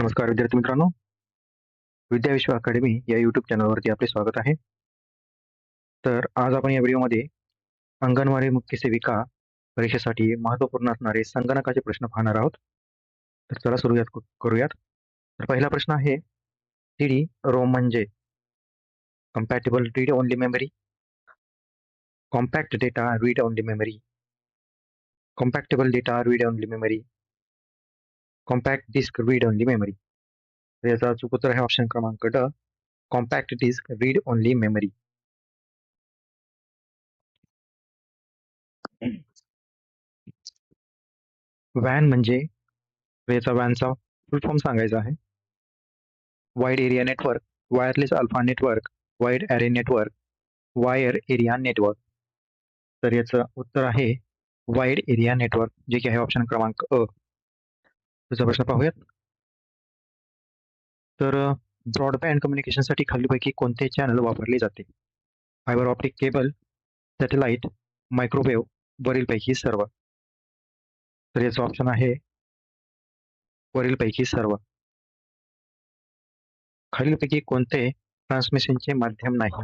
नमस्कार विद्यार्थी मित्रांनो. विद्या विश्व अकॅडमी या यूट्यूब चॅनलवरती आपले स्वागत आहे. तर आज आपण या व्हिडिओमध्ये अंगणवाडी मुख्य सेविका परीक्षेसाठी महत्त्वपूर्ण असणारे संगणकाचे प्रश्न पाहणार आहोत. तर चला सुरुवात करूयात. तर पहिला प्रश्न आहे टी डी रोम म्हणजे compatible read only memory compact data read only memory compactable data read only memory compact disc read only memory तर याचा अचूक उत्तर आहे ऑप्शन क्रमांक ड compact disc read only memory van म्हणजे याचा वॅनचा फुल फॉर्म सांगायचा आहे. Wide area network wireless alpha network wide array network wire area network तर याचं उत्तर आहे वाईड एरिया नेटवर्क जे की आहे ऑप्शन क्रमांक अ. तुझा प्रश्न पाहूयात. तर ब्रॉडबँड कम्युनिकेशनसाठी खालीपैकी कोणते चॅनल वापरले जाते? Fibre optic cable satellite microwave वरीलपैकी सर्व. तर याचं ऑप्शन आहे वरीलपैकी सर्व. खालीलपैकी कोणते ट्रान्समिशनचे माध्यम नाही?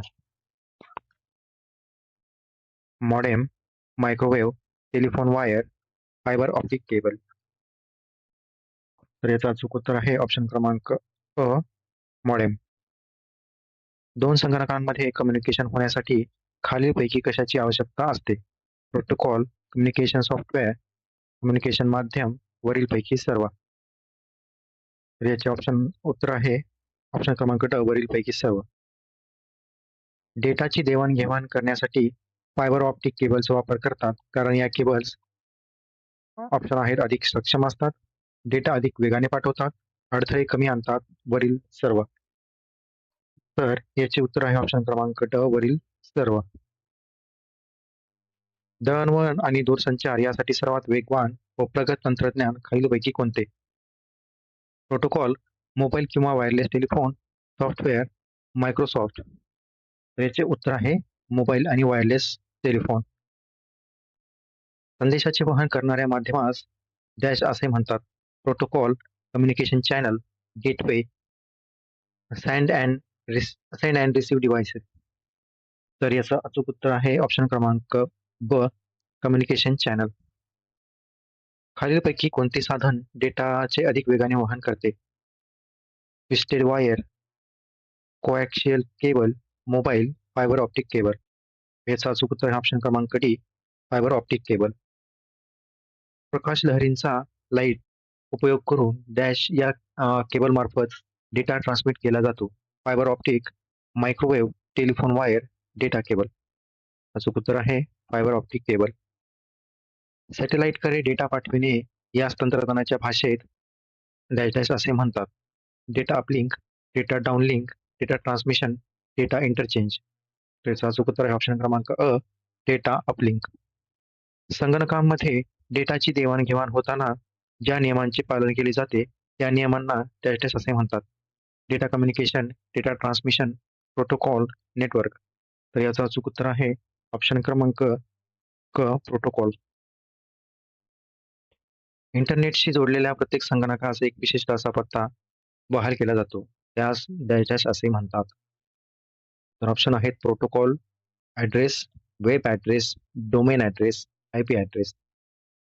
Modem microwave telephone wire fibre optic cable तर याचा अचूक उत्तर आहे ऑप्शन क्रमांक अ मॉडेम. दोन संगणकांमध्ये कम्युनिकेशन होण्यासाठी खालीलपैकी कशाची आवश्यकता असते? प्रोटोकॉल कम्युनिकेशन सॉफ्टवेअर कम्युनिकेशन माध्यम वरीलपैकी सर्व तर याचे ऑप्शन उत्तर आहे ऑप्शन क्रमांक ड वरीलपैकी सर्व डेटाची देवाणघेवाण करण्यासाठी फायबर ऑप्टिक केबलचा वापर करतात कारण या केबल्स ऑप्शन आहेत अधिक सक्षम असतात. डेटा अधिक वेगाने पाठवतात अडथळे कमी आणतात वरील सर्व. तर याचे उत्तर आहे ऑप्शन क्रमांक ड वरील सर्व. दळणवळण आणि दूरसंचार यासाठी सर्वात वेगवान व प्रगत तंत्रज्ञान खालीलपैकी कोणते? प्रोटोकॉल मोबाईल किंवा वायरलेस टेलिफोन सॉफ्टवेअर मायक्रोसॉफ्ट याचे उत्तर आहे मोबाईल आणि वायरलेस टेलिफोन संदेशाचे वहन करणाऱ्या माध्यमास डॅश असे म्हणतात. Protocol communication channel gateway send and send and receive devices तर याचं अचूक उत्तर आहे ऑप्शन क्रमांक ब कम्युनिकेशन चॅनल खालीलपैकी कोणते साधन डेटाचे अधिक वेगाने वहन करते? Twisted wire coaxial cable mobile fibre optic cable याचा अचूक उत्तर ऑप्शन क्रमांक डी फायबर ऑप्टिक केबल प्रकाश लहरींचा लाइट उपयोग करून डॅश या केबल मार्फत डेटा ट्रान्समिट केला जातो. Fibre optic microwave telephone wire data cable अचूक उत्तर आहे फायबर ऑप्टिक केबल सॅटेलाइटकडे डेटा पाठविणे या तंत्रज्ञानाच्या भाषेत डॅश डॅश असे म्हणतात. Data uplink data downlink data transmission data interchange त्याचा अचूक उत्तर आहे ऑप्शन क्रमांक अ डेटा अपलिंक संगणकांमध्ये डेटाची देवाणघेवाण होताना ज्या नियमांचे पालन केले जाते त्या नियमांना डॅश असे म्हणतात. Data communication data transmission protocol network तर याचा अचूक उत्तर आहे ऑप्शन क्रमांक क प्रोटोकॉल इंटरनेटशी जोडलेल्या प्रत्येक संगणकाचा एक विशिष्ट असा पत्ता बहाल केला जातो. त्यास डॅश असे म्हणतात. तर ऑप्शन आहेत protocol address web address domain address I P address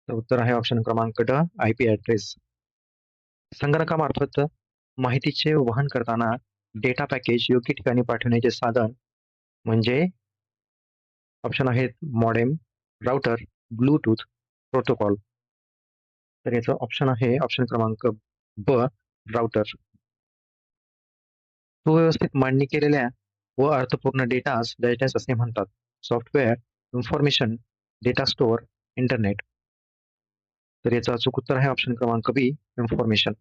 तर उत्तर आहे ऑप्शन क्रमांक ड आय पी ॲड्रेस संगणकामार्फत माहितीचे वहन करताना डेटा पॅकेज योग्य ठिकाणी पाठवण्याचे साधन म्हणजे ऑप्शन आहेत मॉडेम राउटर ब्लूटूथ प्रोटोकॉल तर याचं ऑप्शन आहे ऑप्शन क्रमांक ब राउटर सुव्यवस्थित मांडणी केलेल्या व अर्थपूर्ण डेटास डेटास असे म्हणतात. Software information data store internet तर याचं अचूक उत्तर आहे ऑप्शन क्रमांक बी इन्फॉर्मेशन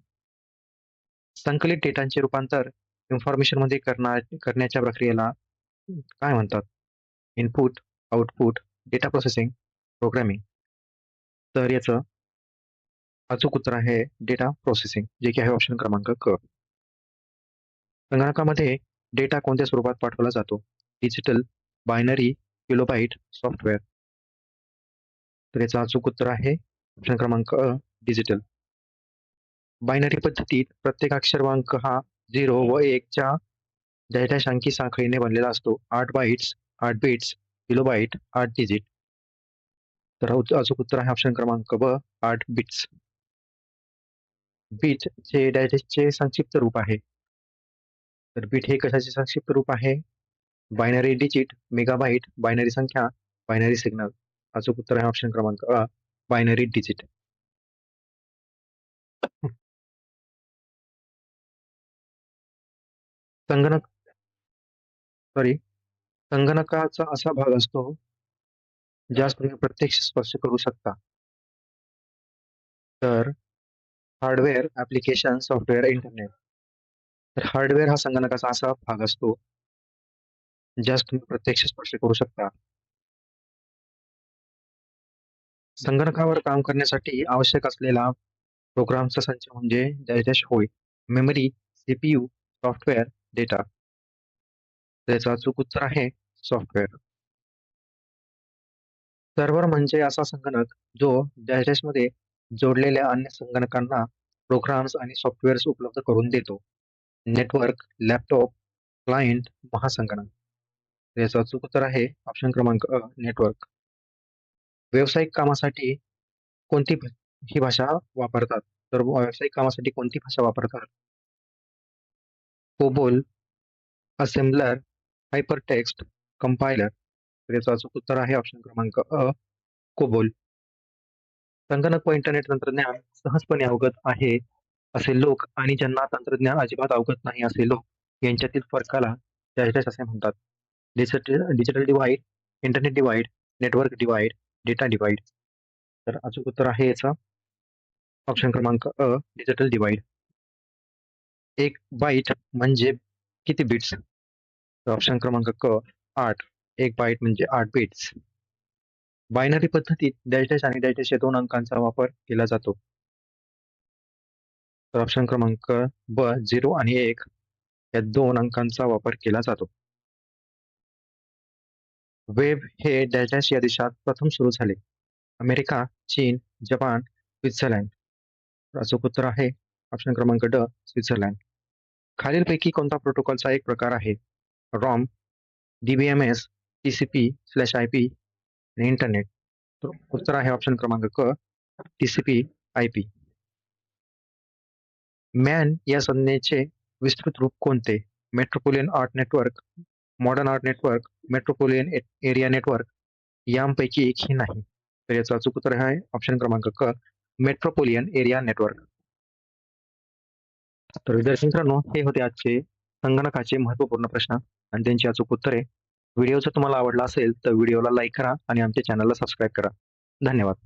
संकलित डेटांचे रूपांतर इन्फॉर्मेशनमध्ये करणार करण्याच्या प्रक्रियेला काय म्हणतात? Input output data processing programming तर याचं अचूक उत्तर आहे डेटा प्रोसेसिंग जे की आहे ऑप्शन क्रमांक क संगणकामध्ये डेटा कोणत्या स्वरूपात पाठवला जातो? डिजिटल बायनरी किलोबाईट सॉफ्टवेअर तर याचं अचूक उत्तर आहे ऑप्शन क्रमांक अ डिजिटल बायनरी पद्धतीत प्रत्येक अक्षरमांक हा झिरो व एकच्या दैटाशांकी साखळीने बनलेला असतो. आठ बाईट्स आठ बिट्स किलो बाईट आठ डिजिट तर अचूक उत्तर आहे ऑप्शन क्रमांक ब आठ बिट्स बीट हे डायजेस्टचे संक्षिप्त रूप आहे. तर बीट हे कशाचे संक्षिप्त रूप आहे? बायनरी डिजिट मेगाबाईट बायनरी संख्या बायनरी सिग्नल अचूक उत्तर आहे ऑप्शन क्रमांक अ. बायनरी डिजिट संगणक सॉरी संगणकाचा असा भाग असतो ज्यास तुम्ही प्रत्यक्ष स्पर्श करू शकता. तर हार्डवेअर ऍप्लिकेशन सॉफ्टवेअर इंटरनेट तर हार्डवेअर हा संगणकाचा असा भाग असतो ज्यास तुम्ही प्रत्यक्ष स्पर्श करू शकता. संगणकावर काम करण्यासाठी आवश्यक असलेला प्रोग्रामचा संच म्हणजे डॅश होय मेमरी सीपीयू सॉफ्टवेअर डेटा. त्याचा अचूक उत्तर आहे सॉफ्टवेअर. सर्व्हर म्हणजे असा संगणक जो मध्ये जोडलेल्या अन्य संगणकांना प्रोग्राम्स आणि सॉफ्टवेअर्स उपलब्ध करून देतो. नेटवर्क लॅपटॉप क्लायंट महासंगणक. याचं अचूक उत्तर आहे ऑप्शन क्रमांक अ नेटवर्क. व्यावसायिक कामासाठी कोणती ही भाषा वापरतात? तर व्यावसायिक कामासाठी कोणती भाषा वापरतात? COBOL assembler hypertext compiler तर याचं अचूक उत्तर आहे ऑप्शन क्रमांक अ कोबोल संगणक व इंटरनेट तंत्रज्ञान सहजपणे अवगत आहे असे लोक आणि ज्यांना तंत्रज्ञान अजिबात अवगत नाही असे लोक यांच्यातील फरकाला डॅश असे म्हणतात. Digital digital divide internet divide network divide data divide तर अचूक उत्तर आहे याचा. ऑप्शन क्रमांक अ डिजिटल डिवाइड एक बाईट म्हणजे किती बिट्स ऑप्शन क्रमांक क आठ. एक बाईट म्हणजे आठ बिट्स बायनरी पद्धतीत डॅश आणि डॅश या दोन अंकांचा वापर केला जातो. तर ऑप्शन क्रमांक ब झिरो आणि एक या दोन अंकांचा वापर केला जातो. वेब हे डॅश या देशात प्रथम सुरू झाले. अमेरिका चीन जपान स्वित्झर्लंड. तर अचूक उत्तर आहे ऑप्शन क्रमांक ड स्वित्झर्लंड. खालीलपैकी कोणता प्रोटोकॉलचा एक प्रकार आहे? ROM DBMS TCP slash I P आणि इंटरनेट. तर उत्तर आहे ऑप्शन क्रमांक क टीसीपी आय पी. मॅन या संज्ञेचे विस्तृत रूप कोणते? Metropolitan art network modern art network metropolitan area network यांपैकी एकही नाही. तर याचा अचूक उत्तर आहे ऑप्शन क्रमांक क मेट्रोपोलियन एरिया नेटवर्क तर विद्यार्थी मित्रांनो हे होते आजचे संगणकाचे महत्त्वपूर्ण प्रश्न आणि त्यांची अचूक उत्तरे. व्हिडिओ जर तुम्हाला आवडला असेल तर व्हिडिओला लाईक करा आणि आमच्या चॅनलला सबस्क्राईब करा. धन्यवाद.